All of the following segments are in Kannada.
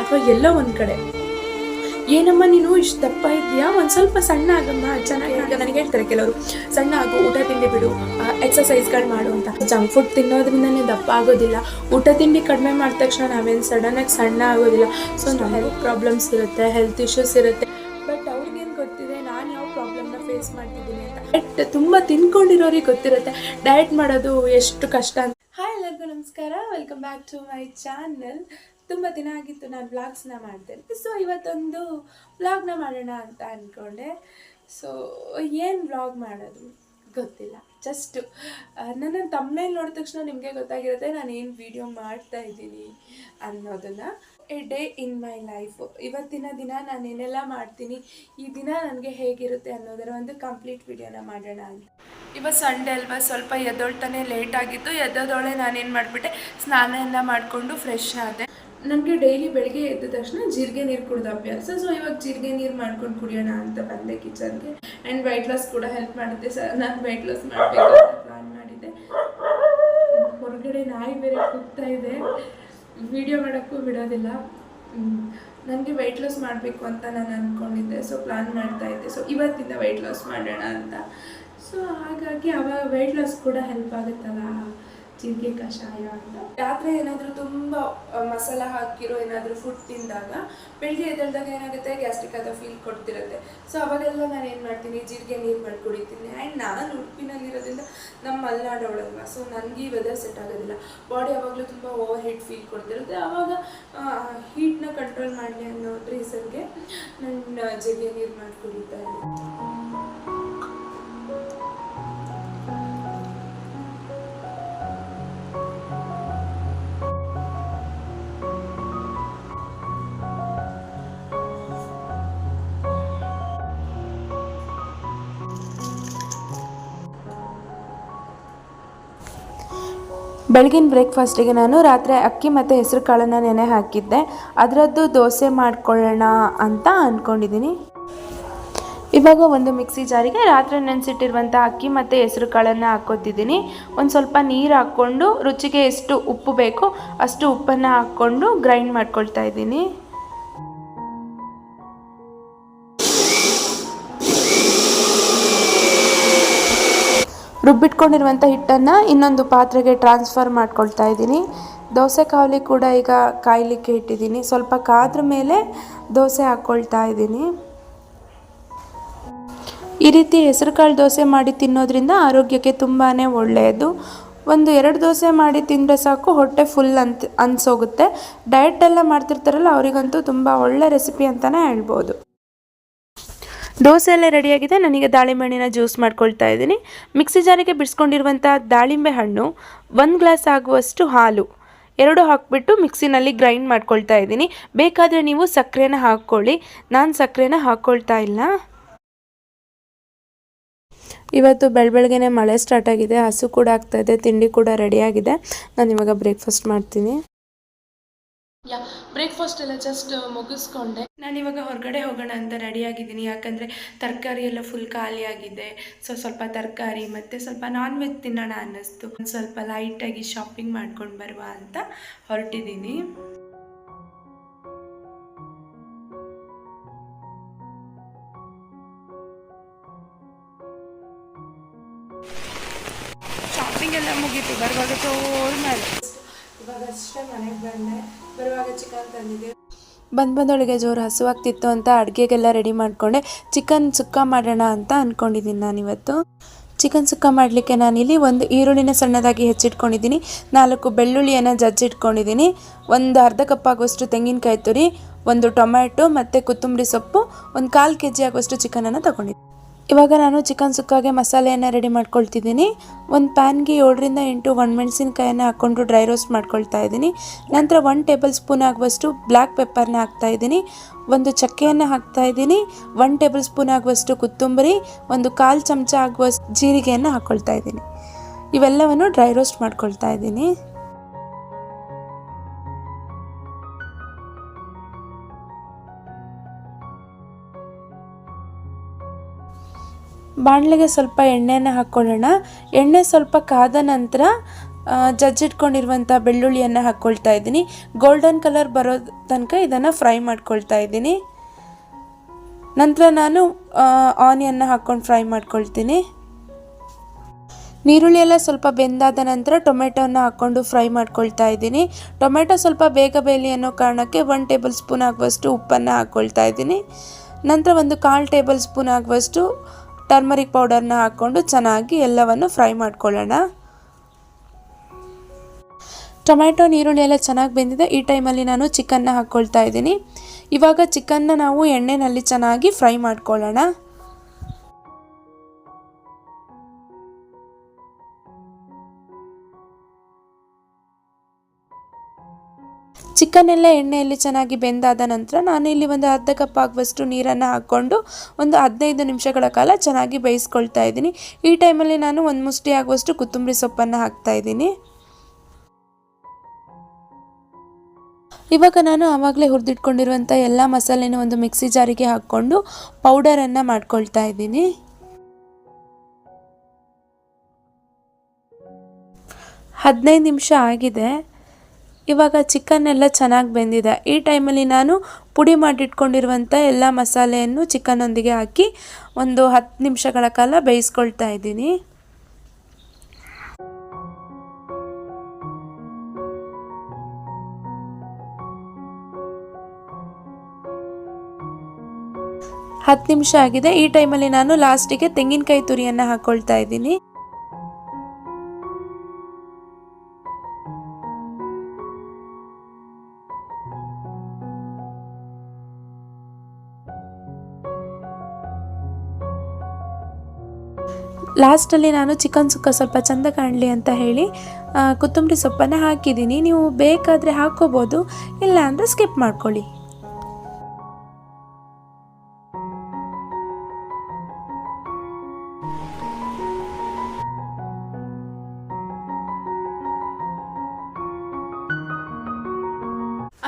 ಅಥವಾ ಎಲ್ಲೋ ಒಂದ್ ಕಡೆ. ಏನಮ್ಮ ನೀನು ಇಷ್ಟು ದಪ್ಪ ಇದೆಯಾ ಒಂದು ಸ್ವಲ್ಪ ಸಣ್ಣ ಆಗಮ್ಮ ಚೆನ್ನಾಗಿ ನನಗೆ ಹೇಳ್ತಾರೆ ಕೆಲವರು. ಸಣ್ಣ ಆಗು ಊಟ ತಿಂಡಿ ಬಿಡು. ಎಕ್ಸಸೈಸ್ಗಳು ಮಾಡು ಅಂತ. ಜಂಕ್ ಫುಡ್ ತಿನ್ನೋದ್ರಿಂದನೇ ದಪ್ಪ ಆಗೋದಿಲ್ಲ. ಊಟ ತಿಂಡಿ ಕಡಿಮೆ ಮಾಡಿದ ತಕ್ಷಣ ನಾವೇನು ಆಗಿ ಸಣ್ಣ ಆಗೋದಿಲ್ಲ. ಸೊ ಹೆಲ್ತ್ ಪ್ರಾಬ್ಲಮ್ಸ್ ಇರುತ್ತೆ ಹೆಲ್ತ್ ಇಶ್ಯೂಸ್ ಇರುತ್ತೆ. ಬಟ್ ಅವ್ರಿಗೇನು ಗೊತ್ತಿದೆ? ನಾನು ಯಾವ ಪ್ರಾಬ್ಲಮ್ನ ಫೇಸ್ ಮಾಡ್ತಿದ್ದೀನಿ ಅಂತ. ಬಟ್ ತುಂಬ ತಿನ್ಕೊಂಡಿರೋರಿಗೆ ಗೊತ್ತಿರುತ್ತೆ. ಡಯಟ್ ಮಾಡೋದು ಎಷ್ಟು ಕಷ್ಟ ಅಂತ. ಹಾಯ್ ಎಲ್ಲರಿಗೂ ನಮಸ್ಕಾರ. Welcome back to my channel ತುಂಬ ದಿನ ಆಗಿತ್ತು ನಾನು ವ್ಲಾಗ್ಸ್ನ ಮಾಡ್ತೇನೆ ಸೊ ಇವತ್ತೊಂದು ವ್ಲಾಗ್ನ ಮಾಡೋಣ ಅಂತ ಅಂದ್ಕೊಂಡೆ ಸೊ ಏನು ವ್ಲಾಗ್ ಮಾಡೋದು? ಗೊತ್ತಿಲ್ಲ. ಜಸ್ಟ್ ನನ್ನ ತಮ್ಮನೇಲಿ ನೋಡಿದ ತಕ್ಷಣ ನಿಮಗೆ ಗೊತ್ತಾಗಿರುತ್ತೆ ನಾನು ಏನು ವಿಡಿಯೋ ಮಾಡ್ತಾ ಇದ್ದೀನಿ ಅನ್ನೋದನ್ನು. A day in my life ಇವತ್ತಿನ ದಿನ ನಾನು ಏನೆಲ್ಲ ಮಾಡ್ತೀನಿ, ಈ ದಿನ ನನಗೆ ಹೇಗಿರುತ್ತೆ ಅನ್ನೋದರ ಒಂದು ಕಂಪ್ಲೀಟ್ ವಿಡಿಯೋನ ಮಾಡೋಣ ಅಂತ. ಇವತ್ತು ಸಂಡೇ ಅಲ್ವಾ, ಸ್ವಲ್ಪ ಎದ್ದೊಳ್ತಾನೆ ಲೇಟ್ ಆಗಿತ್ತು. ಎದ್ದೋದೊಳೆ ನಾನೇನು ಮಾಡಿಬಿಟ್ಟೆ ಸ್ನಾನ ಎಲ್ಲ ಮಾಡಿಕೊಂಡು ಫ್ರೆಶ್ ಆದೆ. ನನಗೆ ಡೈಲಿ ಬೆಳಗ್ಗೆ ಎದ್ದ ತಕ್ಷಣ ಜೀರಿಗೆ ನೀರು ಕುಡಿದ ಅಭ್ಯಾಸ. ಸೊ ಇವಾಗ ಜೀರಿಗೆ ನೀರು ಮಾಡ್ಕೊಂಡು ಕುಡಿಯೋಣ ಅಂತ ಬಂದೆ ಕಿಚನ್ಗೆ ಆ್ಯಂಡ್ ವೈಟ್ ಲಾಸ್ ಕೂಡ ಹೆಲ್ಪ್ ಮಾಡುತ್ತೆ ಸರ್. ನಾನು ವೈಟ್ ಲಾಸ್ ಮಾಡಬೇಕು ಅಂತ ಪ್ಲಾನ್ ಮಾಡಿದ್ದೆ. ಹೊರಗಡೆ ನಾಯಿ ಬೇರೆ ಕೂಗ್ತಾ ಇದೆ. ವಿಡಿಯೋ ಮಾಡೋಕ್ಕೂ ಬಿಡೋದಿಲ್ಲ. ನನಗೆ ವೆಯ್ಟ್ ಲಾಸ್ ಮಾಡಬೇಕು ಅಂತ ನಾನು ಅಂದ್ಕೊಂಡಿದ್ದೆ ಸೊ ಪ್ಲಾನ್ ಮಾಡ್ತಾ ಇದ್ದೆ. ಸೊ ಇವತ್ತಿಂದ ವೆಯ್ಟ್ ಲಾಸ್ ಮಾಡೋಣ ಅಂತ. ಸೊ ಹಾಗಾಗಿ ಅವಾಗ ವೆಯ್ಟ್ ಲಾಸ್ ಕೂಡ ಹೆಲ್ಪ್ ಆಗುತ್ತಲ್ಲ. ಜೀರಿಗೆ ಕಷಾಯ ಅಂತ. ರಾತ್ರಿ ಏನಾದರೂ ತುಂಬ ಮಸಾಲ ಹಾಕಿರೋ ಏನಾದರೂ ಫುಡ್ ತಿಂದಾಗ ಬೆಳಿಗ್ಗೆ ಎದ್ದಾಗ ಏನಾಗುತ್ತೆ ಗ್ಯಾಸ್ಟ್ರಿಕ್ ಆದ ಫೀಲ್ ಕೊಡ್ತಿರುತ್ತೆ. ಸೊ ಅವಾಗೆಲ್ಲ ನಾನು ಏನು ಮಾಡ್ತೀನಿ, ಜೀರಿಗೆ ನೀರು ಮಾಡಿ ಕುಡಿತೀನಿ. ಆ್ಯಂಡ್ ನಾನು ಉಡುಪಿನಲ್ಲಿರೋದ್ರಿಂದ ನಮ್ಮ ಮಲೆನಾಡೋಳಲ್ವ ಸೊ ನನಗೆ ಈ ವೆದರ್ ಸೆಟ್ ಆಗೋದಿಲ್ಲ. ಬಾಡಿ ಯಾವಾಗಲೂ ತುಂಬ ಓವರ್ ಹೀಟ್ ಫೀಲ್ ಕೊಡ್ತಿರುತ್ತೆ ಆವಾಗ ಹೀಟ್ನ ಕಂಟ್ರೋಲ್ ಮಾಡಲಿ ಅನ್ನೋ ರೀಸನ್ಗೆ ನಾನು ಜೀರಿಗೆ ನೀರು ಮಾಡಿ ಕುಡಿತಾ ಇದ್ದೀನಿ ಬೆಳಗಿನ ಬ್ರೇಕ್ಫಾಸ್ಟಿಗೆ ನಾನು ರಾತ್ರಿ ಅಕ್ಕಿ ಮತ್ತು ಹೆಸರು ಕಾಳನ್ನು ನೆನೆ ಹಾಕಿದ್ದೆ. ಅದರದ್ದು ದೋಸೆ ಮಾಡ್ಕೊಳ್ಳೋಣ ಅಂತ ಅಂದ್ಕೊಂಡಿದ್ದೀನಿ ಇವಾಗ ಒಂದು ಮಿಕ್ಸಿ ಜಾರಿಗೆ ರಾತ್ರಿ ನೆನೆಸಿಟ್ಟಿರುವಂಥ ಅಕ್ಕಿ ಮತ್ತು ಹೆಸರು ಕಾಳನ್ನು ಹಾಕ್ಕೊತಿದ್ದೀನಿ. ಒಂದು ಸ್ವಲ್ಪ ನೀರು ಹಾಕ್ಕೊಂಡು ರುಚಿಗೆ ಎಷ್ಟು ಉಪ್ಪು ಬೇಕೋ ಅಷ್ಟು ಉಪ್ಪನ್ನು ಹಾಕ್ಕೊಂಡು ಗ್ರೈಂಡ್ ಮಾಡ್ಕೊಳ್ತಾ ಇದ್ದೀನಿ. ರುಬ್ಬಿಟ್ಕೊಂಡಿರುವಂಥ ಹಿಟ್ಟನ್ನು ಇನ್ನೊಂದು ಪಾತ್ರೆಗೆ ಟ್ರಾನ್ಸ್ಫರ್ ಮಾಡ್ಕೊಳ್ತಾ ಇದ್ದೀನಿ. ದೋಸೆ ಕಾವಲಿ ಕೂಡ ಈಗ ಕಾಯಲಿಕ್ಕೆ ಇಟ್ಟಿದ್ದೀನಿ. ಸ್ವಲ್ಪ ಕಾದ್ರ ಮೇಲೆ ದೋಸೆ ಹಾಕ್ಕೊಳ್ತಾ ಇದ್ದೀನಿ. ಈ ರೀತಿ ಹೆಸರುಕಾಳು ದೋಸೆ ಮಾಡಿ ತಿನ್ನೋದ್ರಿಂದ ಆರೋಗ್ಯಕ್ಕೆ ತುಂಬಾ ಒಳ್ಳೆಯದು. ಒಂದು ಎರಡು ದೋಸೆ ಮಾಡಿ ತಿಂದರೆ ಸಾಕು, ಹೊಟ್ಟೆ ಫುಲ್ ಅಂತ, ಅನ್ಸೋಗುತ್ತೆ. ಡಯಟ್ ಎಲ್ಲ ಮಾಡ್ತಿರ್ತಾರಲ್ಲ, ಅವರಿಗಂತೂ ತುಂಬ ಒಳ್ಳೆ ರೆಸಿಪಿ ಅಂತಲೇ ಹೇಳ್ಬೋದು. ದೋಸೆ ಎಲ್ಲ ರೆಡಿಯಾಗಿದೆ ನನಗೆ ದಾಳಿಂಬೆ ಹಣ್ಣಿನ ಜ್ಯೂಸ್ ಮಾಡ್ಕೊಳ್ತಾ ಇದ್ದೀನಿ. ಮಿಕ್ಸಿ ಜಾರಿಗೆ ಬಿಡಿಸ್ಕೊಂಡಿರುವಂಥ ದಾಳಿಂಬೆ ಹಣ್ಣು ಒಂದು ಗ್ಲಾಸ್ ಆಗುವಷ್ಟು ಹಾಲು. ಎರಡು ಹಾಕ್ಬಿಟ್ಟು ಮಿಕ್ಸಿನಲ್ಲಿ ಗ್ರೈಂಡ್ ಮಾಡ್ಕೊಳ್ತಾ ಇದ್ದೀನಿ. ಬೇಕಾದರೆ ನೀವು ಸಕ್ಕರೆನ ಹಾಕ್ಕೊಳ್ಳಿ. ನಾನು ಸಕ್ಕರೆನ ಹಾಕ್ಕೊಳ್ತಾ ಇಲ್ಲ. ಇವತ್ತು ಬೆಳ ಬೆಳಗ್ಗೆನೆ ಮಳೆ ಸ್ಟಾರ್ಟ್ ಆಗಿದೆ. ಹಸು ಕೂಡ ಆಗ್ತಾ ಇದೆ. ತಿಂಡಿ ಕೂಡ ರೆಡಿಯಾಗಿದೆ ನಾನು ಇವಾಗ ಬ್ರೇಕ್ಫಾಸ್ಟ್ ಮಾಡ್ತೀನಿ. ಯಾ ಬ್ರೇಕ್ಫಾಸ್ಟ್ ಎಲ್ಲ ಜಸ್ಟ್ ಮುಗಿಸ್ಕೊಂಡೆ. ನಾನು ಇವಾಗ ಹೊರಗಡೆ ಹೋಗೋಣ ಅಂತ ರೆಡಿಯಾಗಿದ್ದೀನಿ ಯಾಕಂದರೆ ತರಕಾರಿ ಎಲ್ಲ ಫುಲ್ ಖಾಲಿ ಆಗಿದೆ. ಸೊ ಸ್ವಲ್ಪ ತರಕಾರಿ ಮತ್ತು ಸ್ವಲ್ಪ ನಾನ್ ವೆಜ್ ತಿನ್ನೋಣ ಅನ್ನಿಸ್ತು. ಸ್ವಲ್ಪ ಲೈಟಾಗಿ ಶಾಪಿಂಗ್ ಮಾಡ್ಕೊಂಡು ಬರುವ ಅಂತ ಹೊರಟಿದ್ದೀನಿ. ಶಾಪಿಂಗ್ ಎಲ್ಲ ಮುಗೀತು. ಬರುವಾಗ ಜೋರು ಬಂದೆ. ಬಂದೊಳಗೆ ಜೋರು ಹಸುವಾಗ್ತಿತ್ತು ಅಂತ ಅಡುಗೆಗೆಲ್ಲ ರೆಡಿ ಮಾಡಿಕೊಂಡೆ. ಚಿಕನ್ ಸುಕ್ಕ ಮಾಡೋಣ ಅಂತ ಅಂದ್ಕೊಂಡಿದ್ದೀನಿ ನಾನಿವತ್ತು. ಚಿಕನ್ ಸುಕ್ಕ ಮಾಡಲಿಕ್ಕೆ ನಾನಿಲ್ಲಿ ಒಂದು ಈರುಳ್ಳಿನ ಸಣ್ಣದಾಗಿ ಹೆಚ್ಚಿಟ್ಕೊಂಡಿದ್ದೀನಿ. ನಾಲ್ಕು ಬೆಳ್ಳುಳ್ಳಿಯನ್ನು ಜಜ್ಜಿಟ್ಕೊಂಡಿದ್ದೀನಿ. ಒಂದು ಅರ್ಧ ಕಪ್ ಆಗುವಷ್ಟು ತೆಂಗಿನಕಾಯಿ ತುರಿ, ಒಂದು ಟೊಮ್ಯಾಟೊ ಮತ್ತು ಕೊತ್ತಂಬರಿ ಸೊಪ್ಪು, ಒಂದು ಕಾಲು ಕೆ ಜಿ ಆಗುವಷ್ಟು ಚಿಕನನ್ನು ತಗೊಂಡಿದ್ದೀನಿ. ಇವಾಗ ನಾನು ಚಿಕನ್ ಸುಕ್ಕಾಗೆ ಮಸಾಲೆಯನ್ನು ರೆಡಿ ಮಾಡ್ಕೊಳ್ತಿದ್ದೀನಿ. ಒಂದು ಪ್ಯಾನ್ಗೆ ಏಳರಿಂದ ಎಂಟು ಒಣಮೆಣಸಿನ್ಕಾಯನ್ನು ಹಾಕ್ಕೊಂಡು ಡ್ರೈ ರೋಸ್ಟ್ ಮಾಡ್ಕೊಳ್ತಾ ಇದ್ದೀನಿ. ನಂತರ ಒನ್ ಟೇಬಲ್ ಸ್ಪೂನ್ ಆಗುವಷ್ಟು ಬ್ಲ್ಯಾಕ್ ಪೆಪ್ಪರ್ನ ಹಾಕ್ತಾ ಇದ್ದೀನಿ. ಒಂದು ಚಕ್ಕೆಯನ್ನು ಹಾಕ್ತಾ ಇದ್ದೀನಿ. ಒನ್ ಟೇಬಲ್ ಸ್ಪೂನ್ ಆಗುವಷ್ಟು ಕೊತ್ತಂಬರಿ, ಒಂದು ಕಾಲು ಚಮಚ ಆಗುವಷ್ಟು ಜೀರಿಗೆಯನ್ನು ಹಾಕ್ಕೊಳ್ತಾ ಇದ್ದೀನಿ. ಇವೆಲ್ಲವನ್ನು ಡ್ರೈ ರೋಸ್ಟ್ ಮಾಡ್ಕೊಳ್ತಾ ಇದ್ದೀನಿ. ಬಾಣಲೆಗೆ ಸ್ವಲ್ಪ ಎಣ್ಣೆನ ಹಾಕ್ಕೊಳ್ಳೋಣ. ಎಣ್ಣೆ ಸ್ವಲ್ಪ ಕಾದ ನಂತರ ಜಜ್ಜಿಟ್ಕೊಂಡಿರುವಂಥ ಬೆಳ್ಳುಳ್ಳಿಯನ್ನು ಹಾಕ್ಕೊಳ್ತಾ ಇದ್ದೀನಿ. ಗೋಲ್ಡನ್ ಕಲರ್ ಬರೋ ತನಕ ಇದನ್ನು ಫ್ರೈ ಮಾಡ್ಕೊಳ್ತಾ ಇದ್ದೀನಿ. ನಂತರ ನಾನು ಆನಿಯನ್ನ ಹಾಕ್ಕೊಂಡು ಫ್ರೈ ಮಾಡ್ಕೊಳ್ತೀನಿ. ನೀರುಳ್ಳಿ ಎಲ್ಲ ಸ್ವಲ್ಪ ಬೆಂದಾದ ನಂತರ ಟೊಮೆಟೋನ ಹಾಕ್ಕೊಂಡು ಫ್ರೈ ಮಾಡ್ಕೊಳ್ತಾ ಇದ್ದೀನಿ. ಟೊಮೆಟೊ ಸ್ವಲ್ಪ ಬೇಗ ಬೇಲಿ ಅನ್ನೋ ಕಾರಣಕ್ಕೆ ಒನ್ ಟೇಬಲ್ ಸ್ಪೂನ್ ಆಗುವಷ್ಟು ಉಪ್ಪನ್ನು ಹಾಕ್ಕೊಳ್ತಾ ಇದ್ದೀನಿ. ನಂತರ ಒಂದು ಕಾಲು ಟೇಬಲ್ ಸ್ಪೂನ್ ಆಗುವಷ್ಟು ಟರ್ಮರಿಕ್ ಪೌಡರ್ನ ಹಾಕ್ಕೊಂಡು ಚೆನ್ನಾಗಿ ಎಲ್ಲವನ್ನು ಫ್ರೈ ಮಾಡ್ಕೊಳ್ಳೋಣ. ಟೊಮ್ಯಾಟೊ ನೀರುಳ್ಳಿ ಎಲ್ಲ ಚೆನ್ನಾಗಿ ಬೆಂದಿದೆ. ಈ ಟೈಮಲ್ಲಿ ನಾನು ಚಿಕನ್ನ ಹಾಕ್ಕೊಳ್ತಾ ಇದ್ದೀನಿ. ಇವಾಗ ಚಿಕನ್ನ ನಾವು ಎಣ್ಣೆನಲ್ಲಿ ಚೆನ್ನಾಗಿ ಫ್ರೈ ಮಾಡ್ಕೊಳ್ಳೋಣ. ಚಿಕನ್ ಎಲ್ಲ ಎಣ್ಣೆಯಲ್ಲಿ ಚೆನ್ನಾಗಿ ಬೆಂದಾದ ನಂತರ ನಾನು ಇಲ್ಲಿ ಒಂದು ಅರ್ಧ ಕಪ್ ಆಗುವಷ್ಟು ನೀರನ್ನು ಹಾಕ್ಕೊಂಡು ಒಂದು ಹದಿನೈದು ನಿಮಿಷಗಳ ಕಾಲ ಚೆನ್ನಾಗಿ ಬೇಯಿಸ್ಕೊಳ್ತಾ ಇದ್ದೀನಿ. ಈ ಟೈಮಲ್ಲಿ ನಾನು ಒಂದು ಮುಷ್ಟಿ ಆಗುವಷ್ಟು ಕೊತ್ತಂಬರಿ ಸೊಪ್ಪನ್ನು ಹಾಕ್ತಾ ಇದ್ದೀನಿ. ಇವಾಗ ನಾನು ಆವಾಗಲೇ ಹುರಿದಿಟ್ಕೊಂಡಿರುವಂಥ ಎಲ್ಲ ಮಸಾಲೆನೂ ಒಂದು ಮಿಕ್ಸಿ ಜಾರಿಗೆ ಹಾಕ್ಕೊಂಡು ಪೌಡರನ್ನು ಮಾಡ್ಕೊಳ್ತಾ ಇದ್ದೀನಿ. ಹದಿನೈದು ನಿಮಿಷ ಆಗಿದೆ. ಇವಾಗ ಚಿಕನ್ ಎಲ್ಲ ಚೆನ್ನಾಗಿ ಬೆಂದಿದೆ. ಈ ಟೈಮಲ್ಲಿ ನಾನು ಪುಡಿ ಮಾಡಿಟ್ಕೊಂಡಿರುವಂಥ ಎಲ್ಲ ಮಸಾಲೆಯನ್ನು ಚಿಕನೊಂದಿಗೆ ಹಾಕಿ ಒಂದು ಹತ್ತು ನಿಮಿಷಗಳ ಕಾಲ ಬೇಯಿಸ್ಕೊಳ್ತಾ ಇದ್ದೀನಿ. ಹತ್ತು ನಿಮಿಷ ಆಗಿದೆ. ಈ ಟೈಮಲ್ಲಿ ನಾನು ಲಾಸ್ಟಿಗೆ ತೆಂಗಿನಕಾಯಿ ತುರಿಯನ್ನು ಹಾಕ್ಕೊಳ್ತಾ ಇದ್ದೀನಿ. ಲಾಸ್ಟಲ್ಲಿ ನಾನು ಚಿಕನ್ ಸುಕ್ಕ ಸ್ವಲ್ಪ ಚೆಂದ ಕಾಣಲಿ ಅಂತ ಹೇಳಿ ಕೊತ್ತಂಬರಿ ಸೊಪ್ಪನ್ನು ಹಾಕಿದ್ದೀನಿ. ನೀವು ಬೇಕಾದರೆ ಹಾಕ್ಕೋಬೋದು, ಇಲ್ಲ ಅಂದರೆ ಸ್ಕಿಪ್ ಮಾಡ್ಕೊಳ್ಳಿ.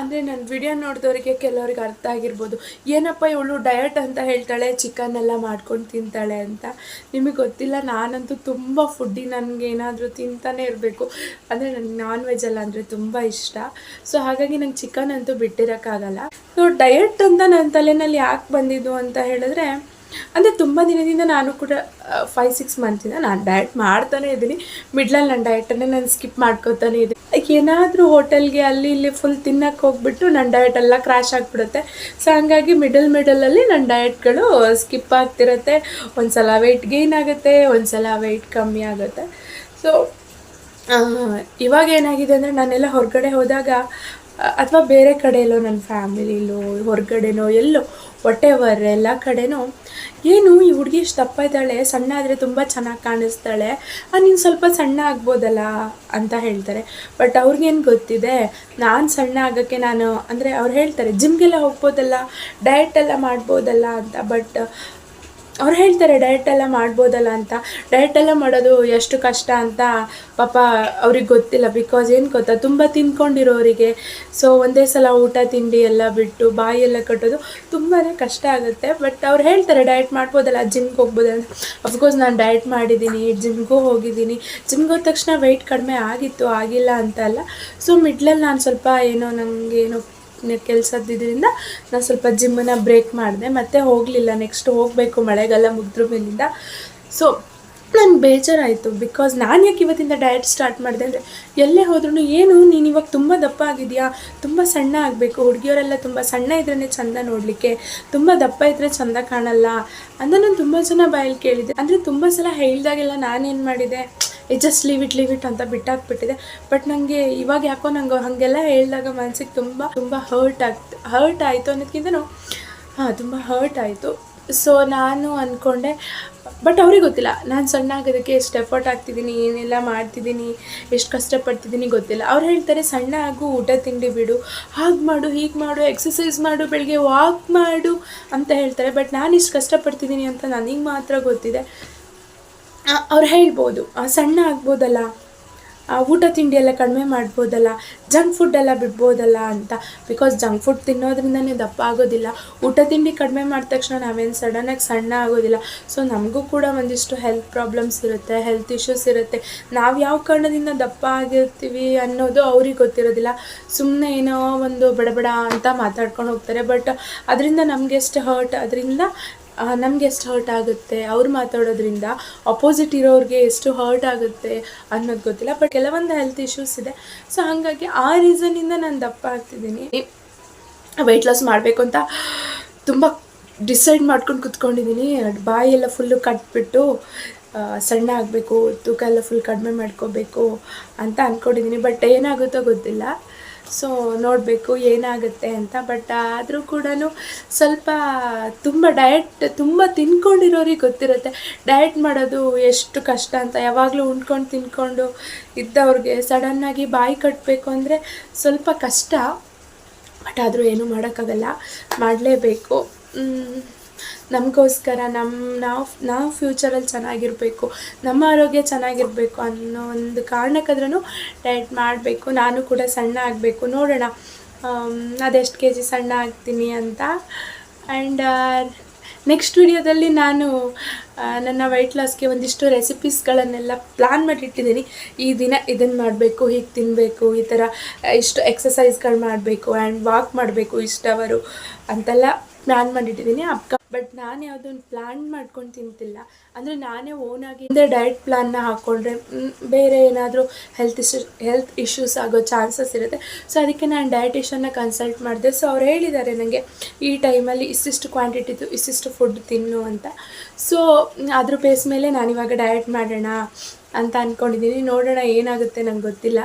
ಅಂದರೆ ನನ್ನ ವಿಡಿಯೋ ನೋಡಿದವರಿಗೆ ಕೆಲವ್ರಿಗೆ ಅರ್ಥ ಆಗಿರ್ಬೋದು. ಏನಪ್ಪ ಇವಳು ಡಯಟ್ ಅಂತ ಹೇಳ್ತಾಳೆ ಚಿಕನ್ ಎಲ್ಲ ಮಾಡ್ಕೊಂಡು ತಿಂತಾಳೆ ಅಂತ? ನಿಮಗೆ ಗೊತ್ತಿಲ್ಲ, ನಾನಂತೂ ತುಂಬ ಫುಡ್ಡಿ ನನಗೆ ಏನಾದರೂ ತಿಂತಾನೆ ಇರಬೇಕು. ಅಂದರೆ ನನಗೆ ನಾನ್ ವೆಜ್ಜಲ್ಲ ಅಂದರೆ ತುಂಬ ಇಷ್ಟ. ಸೊ ಹಾಗಾಗಿ ನಂಗೆ ಚಿಕನ್ ಅಂತೂ ಬಿಟ್ಟಿರೋಕ್ಕಾಗಲ್ಲ. ಸೊ ಡಯಟ್ ಅಂತ ನನ್ನ ತಲೆನಲ್ಲಿ ಯಾಕೆ ಬಂದಿದ್ದು ಅಂತ ಹೇಳಿದ್ರೆ ಅಂದರೆ ತುಂಬ ದಿನದಿಂದ ನಾನು ಕೂಡ ಫೈವ್ ಸಿಕ್ಸ್ ಮಂತಿಂದ ನಾನು ಡಯಟ್ ಮಾಡ್ತಾನೆ ಇದ್ದೀನಿ. ಮಿಡ್ಲಲ್ಲಿ ನನ್ನ ಡಯಟನ್ನೇ ನಾನು ಸ್ಕಿಪ್ ಮಾಡ್ಕೋತಾನೆ ಇದ್ದೀನಿ. ಏನಾದರೂ ಹೋಟೆಲ್ಗೆ ಅಲ್ಲಿ ಇಲ್ಲಿ ಫುಲ್ ತಿನ್ನಕ್ಕೆ ಹೋಗ್ಬಿಟ್ಟು ನನ್ನ ಡಯಟ್ ಎಲ್ಲ ಕ್ರ್ಯಾಶ್ ಆಗಿಬಿಡುತ್ತೆ. ಸೊ ಹಂಗಾಗಿ ಮಿಡಲ್ ಮಿಡಲಲ್ಲಿ ನನ್ನ ಡಯಟ್ಗಳು ಸ್ಕಿಪ್ ಆಗ್ತಿರುತ್ತೆ. ಒಂದು ಸಲ ವೆಯ್ಟ್ ಗೇನ್ ಆಗುತ್ತೆ ಒಂದು ಸಲ ವೆಯ್ಟ್ ಕಮ್ಮಿ ಆಗುತ್ತೆ. ಸೊ ಇವಾಗ ಏನಾಗಿದೆ ಅಂದರೆ ನಾನೆಲ್ಲ ಹೊರಗಡೆ ಹೋದಾಗ ಅಥವಾ ಬೇರೆ ಕಡೆಯಲ್ಲೋ ನನ್ನ ಫ್ಯಾಮಿಲಿಲೋ ಹೊರಗಡೆನೋ ಎಲ್ಲೋ ವಟೆವರ್ ಎಲ್ಲ ಕಡೆನೂ, ಏನು, ಈ ಹುಡುಗಿ ಇಷ್ಟು ದಪ್ಪ ಇದ್ದಾಳೆ ಸಣ್ಣ ಆದರೆ ತುಂಬ ಚೆನ್ನಾಗಿ ಕಾಣಿಸ್ತಾಳೆ ನೀನು ಸ್ವಲ್ಪ ಸಣ್ಣ ಆಗ್ಬೋದಲ್ಲ? ಅಂತ ಹೇಳ್ತಾರೆ. ಬಟ್ ಅವ್ರಿಗೇನು ಗೊತ್ತಿದೆ, ನಾನು ಸಣ್ಣ ಆಗೋಕ್ಕೆ ನಾನು, ಅಂದರೆ ಅವ್ರು ಹೇಳ್ತಾರೆ, ಜಿಮ್ಗೆಲ್ಲ ಹೋಗ್ಬೋದಲ್ಲ ಡಯಟ್ ಎಲ್ಲ ಮಾಡ್ಬೋದಲ್ಲ ಅಂತ. ಬಟ್ ಅವ್ರು ಹೇಳ್ತಾರೆ ಡಯಟ್ ಎಲ್ಲ ಮಾಡ್ಬೋದಲ್ಲ ಅಂತ. ಡಯಟ್ ಎಲ್ಲ ಮಾಡೋದು ಎಷ್ಟು ಕಷ್ಟ ಅಂತ ಪಾಪ ಅವ್ರಿಗೆ ಗೊತ್ತಿಲ್ಲ ಬಿಕಾಸ್ ಏನು ಗೊತ್ತಾ, ತುಂಬ ತಿಂದ್ಕೊಂಡಿರೋರಿಗೆ ಸೊ ಒಂದೇ ಸಲ ಊಟ, ತಿಂಡಿ ಎಲ್ಲ ಬಿಟ್ಟು ಬಾಯಿ ಎಲ್ಲ ಕಟ್ಟೋದು ತುಂಬಾ ಕಷ್ಟ ಆಗುತ್ತೆ. ಬಟ್ ಅವ್ರು ಹೇಳ್ತಾರೆ ಡಯಟ್ ಮಾಡ್ಬೋದಲ್ಲ ಜಿಮ್ಗೆ ಹೋಗ್ಬೋದಲ್ಲ ಅಫ್ಕೋರ್ಸ್ ನಾನು ಡಯಟ್ ಮಾಡಿದ್ದೀನಿ ಜಿಮ್ಗೂ ಹೋಗಿದ್ದೀನಿ. ಜಿಮ್ಗೆ ಹೋದ ತಕ್ಷಣ ವೆಯ್ಟ್ ಕಡಿಮೆ ಆಗಿತ್ತು, ಆಗಿಲ್ಲ ಅಂತ ಅಲ್ಲ. ಸೊ ಮಿಡ್ಲಲ್ಲಿ ನಾನು ಸ್ವಲ್ಪ ಏನೋ ನನಗೇನು ಕೆಲಸದ್ದಿದ್ದರಿಂದ ನಾನು ಸ್ವಲ್ಪ ಜಿಮ್ಮನ್ನು ಬ್ರೇಕ್ ಮಾಡಿದೆ. ಮತ್ತೆ ಹೋಗಲಿಲ್ಲ. ನೆಕ್ಸ್ಟ್ ಹೋಗಬೇಕು ಮಳೆಗಾಲ ಮುಗಿದ್ರ ಮೇಲಿಂದ ಸೊ ನನಗೆ ಬೇಜಾರಾಯಿತು. ಬಿಕಾಸ್ ನಾನು ಯಾಕೆ ಇವತ್ತಿಂದ ಡಯಟ್ ಸ್ಟಾರ್ಟ್ ಮಾಡಿದೆ ಅಂದರೆ, ಎಲ್ಲೇ ಹೋದ್ರೂ ಏನು, ನೀನು ಇವಾಗ ತುಂಬ ದಪ್ಪ ಆಗಿದೆಯಾ? ತುಂಬ ಸಣ್ಣ ಆಗಬೇಕು. ಹುಡುಗಿಯವರೆಲ್ಲ ತುಂಬ ಸಣ್ಣ ಇದ್ರೇ ಚಂದ ನೋಡಲಿಕ್ಕೆ. ತುಂಬ ದಪ್ಪ ಇದ್ದರೆ ಚಂದ ಕಾಣಲ್ಲ. ಅಂತ ನಾನು ತುಂಬ ಜನ ಬಾಯಲ್ಲಿ ಕೇಳಿದೆ. ಅಂದರೆ ತುಂಬ ಸಲ ಹೇಳಿದಾಗೆಲ್ಲ ನಾನೇನು ಮಾಡಿದೆ? Just leave it leave it ಅಂತ ಬಿಟ್ಟಾಕ್ಬಿಟ್ಟಿದೆ. ಬಟ್ ನನಗೆ ಇವಾಗ ಯಾಕೋ ನಂಗೆ ಹಾಗೆಲ್ಲ ಹೇಳಿದಾಗ ಮನಸ್ಸಿಗೆ ತುಂಬ ತುಂಬ ಹರ್ಟ್ ಆಗ್ತು ಹರ್ಟ್ ಆಯಿತು ಅನ್ನೋದಕ್ಕಿಂತನೂ ಹಾಂ, ತುಂಬ ಹರ್ಟ್ ಆಯಿತು. ಸೊ ನಾನು ಅಂದ್ಕೊಂಡೆ ಬಟ್ ಅವ್ರಿಗೆ ಗೊತ್ತಿಲ್ಲ. ನಾನು ಸಣ್ಣ ಆಗೋದಕ್ಕೆ ಎಷ್ಟು ಎಫರ್ಟ್ ಆಗ್ತಿದ್ದೀನಿ ಏನೆಲ್ಲ ಮಾಡ್ತಿದ್ದೀನಿ, ಎಷ್ಟು ಕಷ್ಟಪಡ್ತಿದ್ದೀನಿ ಗೊತ್ತಿಲ್ಲ. ಅವ್ರು ಹೇಳ್ತಾರೆ, ಸಣ್ಣ ಆಗು, ಊಟ ತಿಂಡಿ ಬಿಡು, ಹಾಗೆ ಮಾಡು, ಹೀಗೆ ಮಾಡು ಎಕ್ಸಸೈಸ್ ಮಾಡು, ಬೆಳಗ್ಗೆ ವಾಕ್ ಮಾಡು ಅಂತ ಹೇಳ್ತಾರೆ. ಬಟ್ ನಾನು ಇಷ್ಟು ಕಷ್ಟಪಡ್ತಿದ್ದೀನಿ ಅಂತ ನನಗೆ ಮಾತ್ರ ಗೊತ್ತಿದೆ. ಅವ್ರು ಹೇಳ್ಬೋದು ಸಣ್ಣ ಆಗ್ಬೋದಲ್ಲ ಊಟ ತಿಂಡಿ ಎಲ್ಲ ಕಡಿಮೆ ಮಾಡ್ಬೋದಲ್ಲ ಜಂಕ್ ಫುಡ್ ಎಲ್ಲ ಬಿಡ್ಬೋದಲ್ಲ ಅಂತ. ಬಿಕಾಸ್ ಜಂಕ್ ಫುಡ್ ತಿನ್ನೋದ್ರಿಂದನೇ ದಪ್ಪ ಆಗೋದಿಲ್ಲ. ಊಟ ತಿಂಡಿ ಕಡಿಮೆ ಮಾಡಿದ ತಕ್ಷಣ ನಾವೇನು ಸಡನ್ನಾಗಿ ಸಣ್ಣ ಆಗೋದಿಲ್ಲ. ಸೊ ನಮಗೂ ಕೂಡ ಒಂದಿಷ್ಟು ಹೆಲ್ತ್ ಪ್ರಾಬ್ಲಮ್ಸ್ ಇರುತ್ತೆ ಹೆಲ್ತ್ ಇಶ್ಯೂಸ್ ಇರುತ್ತೆ. ನಾವು ಯಾವ ಕಾರಣದಿಂದ ದಪ್ಪ ಆಗಿರ್ತೀವಿ ಅನ್ನೋದು ಅವ್ರಿಗೆ ಗೊತ್ತಿರೋದಿಲ್ಲ. ಸುಮ್ಮನೆ ಏನೋ ಒಂದು ಬಡಬಡ ಅಂತ ಮಾತಾಡ್ಕೊಂಡು ಹೋಗ್ತಾರೆ. ಬಟ್ ಅದರಿಂದ ನಮಗೆಷ್ಟು ಹರ್ಟ್ ಅದರಿಂದ ನಮಗೆ ಎಷ್ಟು ಹರ್ಟ್ ಆಗುತ್ತೆ, ಅವ್ರು ಮಾತಾಡೋದ್ರಿಂದ ಅಪೋಸಿಟ್ ಇರೋರಿಗೆ ಎಷ್ಟು ಹರ್ಟ್ ಆಗುತ್ತೆ ಅನ್ನೋದು ಗೊತ್ತಿಲ್ಲ ಬಟ್ ಕೆಲವೊಂದು ಹೆಲ್ತ್ ಇಶ್ಯೂಸ್ ಇದೆ. ಸೊ ಹಾಗಾಗಿ ಆ ರೀಸನಿಂದ ನಾನು ದಪ್ಪ ಆಗ್ತಿದ್ದೀನಿ. ವೆಯ್ಟ್ ಲಾಸ್ ಮಾಡಬೇಕು ಅಂತ ತುಂಬ ಡಿಸೈಡ್ ಮಾಡ್ಕೊಂಡು ಕುತ್ಕೊಂಡಿದ್ದೀನಿ. ಬಾಯೆಲ್ಲ ಫುಲ್ಲು ಕಟ್ಬಿಟ್ಟು ಸಣ್ಣ ಆಗಬೇಕು, ತೂಕ ಎಲ್ಲ ಫುಲ್ ಕಡಿಮೆ ಮಾಡ್ಕೋಬೇಕು ಅಂತ ಅಂದ್ಕೊಂಡಿದ್ದೀನಿ ಬಟ್ ಏನಾಗುತ್ತೋ ಗೊತ್ತಿಲ್ಲ. ಸೊ ನೋಡಬೇಕು ಏನಾಗುತ್ತೆ ಅಂತ. ಬಟ್ ಆದರೂ ಕೂಡ ಸ್ವಲ್ಪ ತುಂಬ ಡಯಟ್ ತುಂಬ ತಿನ್ಕೊಂಡಿರೋರಿಗೆ ಗೊತ್ತಿರುತ್ತೆ. ಡಯಟ್ ಮಾಡೋದು ಎಷ್ಟು ಕಷ್ಟ ಅಂತ. ಯಾವಾಗಲೂ ಉಂಡ್ಕೊಂಡು ತಿನ್ಕೊಂಡು ಇದ್ದವ್ರಿಗೆ ಸಡನ್ನಾಗಿ ಬಾಯಿ ಕಟ್ಟಬೇಕು ಅಂದರೆ ಸ್ವಲ್ಪ ಕಷ್ಟ. ಬಟ್ ಆದರೂ ಏನೂ ಮಾಡೋಕ್ಕಾಗಲ್ಲ. ಮಾಡಲೇಬೇಕು. ನಮಗೋಸ್ಕರ ನಮ್ಮ ನಾವು ನಾವು ಫ್ಯೂಚರಲ್ಲಿ ಚೆನ್ನಾಗಿರಬೇಕು, ನಮ್ಮ ಆರೋಗ್ಯ ಚೆನ್ನಾಗಿರಬೇಕು ಅನ್ನೋ ಒಂದು ಕಾರಣಕ್ಕಾದ್ರೂ ಡಯಟ್ ಮಾಡಬೇಕು. ನಾನು ಕೂಡ ಸಣ್ಣ ಆಗಬೇಕು. ನೋಡೋಣ ಅದೆಷ್ಟು ಕೆ ಜಿ ಸಣ್ಣ ಆಗ್ತೀನಿ ಅಂತ. ಆ್ಯಂಡ್ ನೆಕ್ಸ್ಟ್ ವಿಡಿಯೋದಲ್ಲಿ ನಾನು ನನ್ನ ವೆಯ್ಟ್ ಲಾಸ್ಗೆ ಒಂದಿಷ್ಟು ರೆಸಿಪೀಸ್ಗಳನ್ನೆಲ್ಲ ಪ್ಲ್ಯಾನ್ ಮಾಡಿಟ್ಟಿದ್ದೀನಿ ಈ ದಿನ ಇದನ್ನು ಮಾಡಬೇಕು, ಹೀಗೆ ತಿನ್ನಬೇಕು ಈ ಥರ ಇಷ್ಟು ಎಕ್ಸಸೈಸ್ಗಳು ಮಾಡಬೇಕು ಆ್ಯಂಡ್ ವಾಕ್ ಮಾಡಬೇಕು ಇಷ್ಟು ಅಂತೆಲ್ಲ ಪ್ಲ್ಯಾನ್ ಮಾಡಿಟ್ಟಿದ್ದೀನಿ ಅಪ್ಕ ಬಟ್ ನಾನು ಯಾವುದೊಂದು ಪ್ಲ್ಯಾನ್ ಮಾಡ್ಕೊಂಡು ತಿಂತಿಲ್ಲ. ಅಂದರೆ ನಾನೇ ಓನಾಗಿ ಹಿಂದೆ ಡಯಟ್ ಪ್ಲ್ಯಾನ್ನ ಹಾಕ್ಕೊಂಡ್ರೆ ಬೇರೆ ಏನಾದರೂ ಹೆಲ್ತ್ ಇಶ್ಯೂ ಹೆಲ್ತ್ ಇಶ್ಯೂಸ್ ಆಗೋ ಚಾನ್ಸಸ್ ಇರುತ್ತೆ. ಸೊ ಅದಕ್ಕೆ ನಾನು ಡಯಟಿಷನ್ನ ಕನ್ಸಲ್ಟ್ ಮಾಡಿದೆ. ಸೊ ಅವ್ರು ಹೇಳಿದ್ದಾರೆ ನನಗೆ ಈ ಟೈಮಲ್ಲಿ ಇಷ್ಟಿಷ್ಟು ಕ್ವಾಂಟಿಟಿದು ಇಷ್ಟಿಷ್ಟು ಫುಡ್ ತಿನ್ನು ಅಂತ. ಸೊ ಅದ್ರ ಬೇಸ್ ಮೇಲೆ ನಾನಿವಾಗ ಡಯಟ್ ಮಾಡೋಣ ಅಂತ ಅಂದ್ಕೊಂಡಿದ್ದೀನಿ ನೋಡೋಣ ಏನಾಗುತ್ತೆ ನಂಗೆ ಗೊತ್ತಿಲ್ಲ.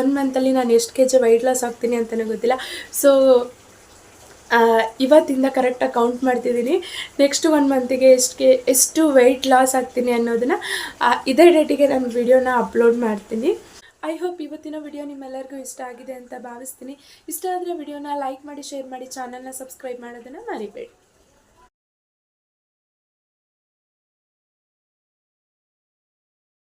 ಒನ್ ಮಂತಲ್ಲಿ ನಾನು ಎಷ್ಟು ಕೆ ಜಿ ವೈಟ್ ಲಾಸ್ ಆಗ್ತೀನಿ ಅಂತಲೂ ಗೊತ್ತಿಲ್ಲ. ಸೊ ಇವತ್ತಿಂದ ಕರೆಕ್ಟಾಗಿ ಕೌಂಟ್ ಮಾಡ್ತಿದ್ದೀನಿ. ನೆಕ್ಸ್ಟ್ ಒನ್ ಮಂತಿಗೆ ಎಷ್ಟು ಕೆ ಎಷ್ಟು ವೆಯ್ಟ್ ಲಾಸ್ ಆಗ್ತೀನಿ ಅನ್ನೋದನ್ನು ಇದೇ ಡೇಟಿಗೆ ನಾನು ವಿಡಿಯೋನ ಅಪ್ಲೋಡ್ ಮಾಡ್ತೀನಿ. ಐ ಹೋಪ್ ಇವತ್ತಿನ ವಿಡಿಯೋ ನಿಮ್ಮೆಲ್ಲರಿಗೂ ಇಷ್ಟ ಆಗಿದೆ ಅಂತ ಭಾವಿಸ್ತೀನಿ. ಇಷ್ಟ ಆದರೆ ವಿಡಿಯೋನ ಲೈಕ್ ಮಾಡಿ ಶೇರ್ ಮಾಡಿ ಚಾನಲ್ನ ಸಬ್ಸ್ಕ್ರೈಬ್ ಮಾಡೋದನ್ನು ಮರಿಬೇಡಿ.